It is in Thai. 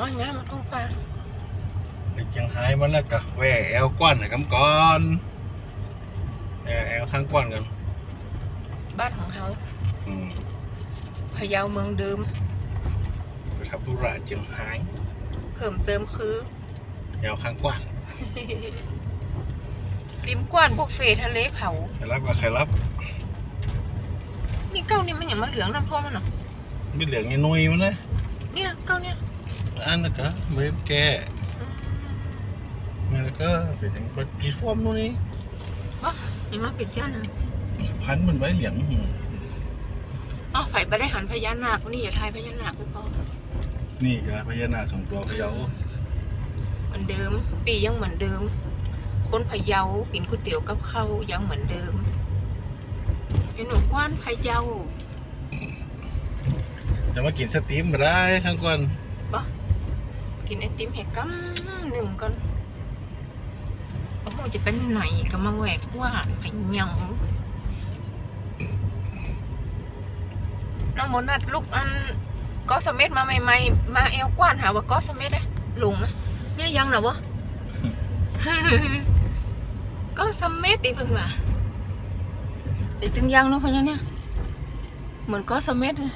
น้อยงามมาท้องฟ้าไปเชียงไฮ้มาแล้วกะแหวแอลกว้านให้กำก่อนแอลแอลข้างกว้านกัน บ้านของเขาอืมพะเยาเมืองเดิมไปทับธุระเชียงไฮ้เพิ่มเติมคือแอลข้างกว้านริมกว้านบุฟเฟ่ทะเลเผาใครรับก็ใครรับ นี่เก้านี่มันอย่างมาเหลืองน้ำท่วมมันเนาะไม่เหลืองยังนุยมันนะเนี่ยเก้าเนี่ย อันนั้นก็ไม่แก้อืมมันก็เป็นอย่างก็ปีท่วมนู่นนี่นี่มาปิดจ้านะพันมันไว้เหลียงอืมอ๋อไฝ่ไปได้หันพญานาคนี่อย่าทายพญานาคคือพอนี่ก็พญานาคสองตัวพะเยาเหมือนเดิม ปียังเหมือนเดิม คนพะเยากินก๋วยเตี๋ยวกับข้าวยังเหมือนเดิมเป็นหนูกว้านพะเยาจะมากินสตรีมมาได้ข้างก่อน กินไอติมให้กัหนึ่งก่อนโอ้โหจะเป็นไหนก็มาแหวกกว่านพะเยาน้องโมนัดลูกอันก็สมเม็ดมาใหม่ๆมาแอลกว้านหาว่าก็สมเม็ดเลยลงนะเนี่ยยังเหรอวะก็สมเม็ดดิเพิ่งว่าเดี๋ยวตึงยังเนาะพะเนี่ยเนี่ยเหมือนก็สมเม็ดเลย